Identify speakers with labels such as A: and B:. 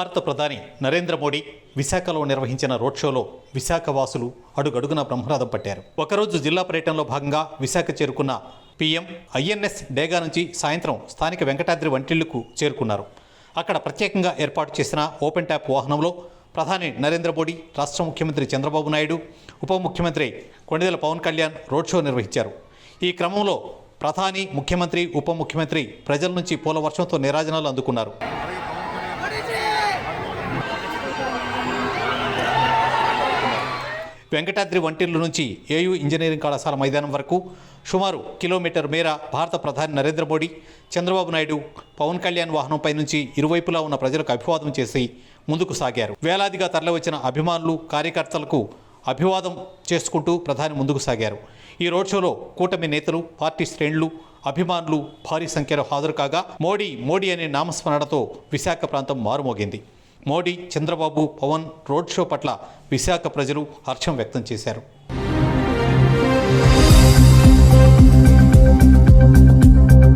A: భారత ప్రధాని నరేంద్ర మోడీ విశాఖలో నిర్వహించిన రోడ్ షోలో విశాఖ వాసులు అడుగడుగున బ్రహ్మరథం పట్టారు. ఒకరోజు జిల్లా పర్యటనలో భాగంగా విశాఖ చేరుకున్న పీఎం ఐఎన్ఎస్ డేగా నుంచి సాయంత్రం స్థానిక వెంకటాద్రి వంటిళ్ళకు చేరుకున్నారు. అక్కడ ప్రత్యేకంగా ఏర్పాటు చేసిన ఓపెన్ ట్యాప్ వాహనంలో ప్రధాని నరేంద్ర మోడీ రాష్ట్ర ముఖ్యమంత్రి చంద్రబాబు నాయుడు ఉప ముఖ్యమంత్రి కొండెల పవన్ కళ్యాణ్ రోడ్ షో నిర్వహించారు. ఈ క్రమంలో ప్రధాని ముఖ్యమంత్రి ఉప ముఖ్యమంత్రి ప్రజల నుంచి పూల వర్షంతో నిరాజనాలు అందుకున్నారు. వెంకటాద్రి వంటిల్లు నుంచి ఏయూ ఇంజనీరింగ్ కళాశాల మైదానం వరకు సుమారు కిలోమీటర్ మేర భారత ప్రధాని నరేంద్ర మోడీ చంద్రబాబు నాయుడు పవన్ కళ్యాణ్ వాహనంపై నుంచి ఇరువైపులా ఉన్న ప్రజలకు అభివాదం చేసి ముందుకు సాగారు. వేలాదిగా తరలివచ్చిన అభిమానులు కార్యకర్తలకు అభివాదం చేసుకుంటూ ప్రధాని ముందుకు సాగారు. ఈ రోడ్ షోలో కూటమి నేతలు పార్టీ శ్రేణులు అభిమానులు భారీ సంఖ్యలో హాజరు కాగా మోడీ మోడీ అనే నామస్మరణతో విశాఖ ప్రాంతం మారుమోగింది. మోడీ చంద్రబాబు పవన్ రోడ్ షో పట్ల విశాఖ ప్రజలు హర్షం వ్యక్తం చేశారు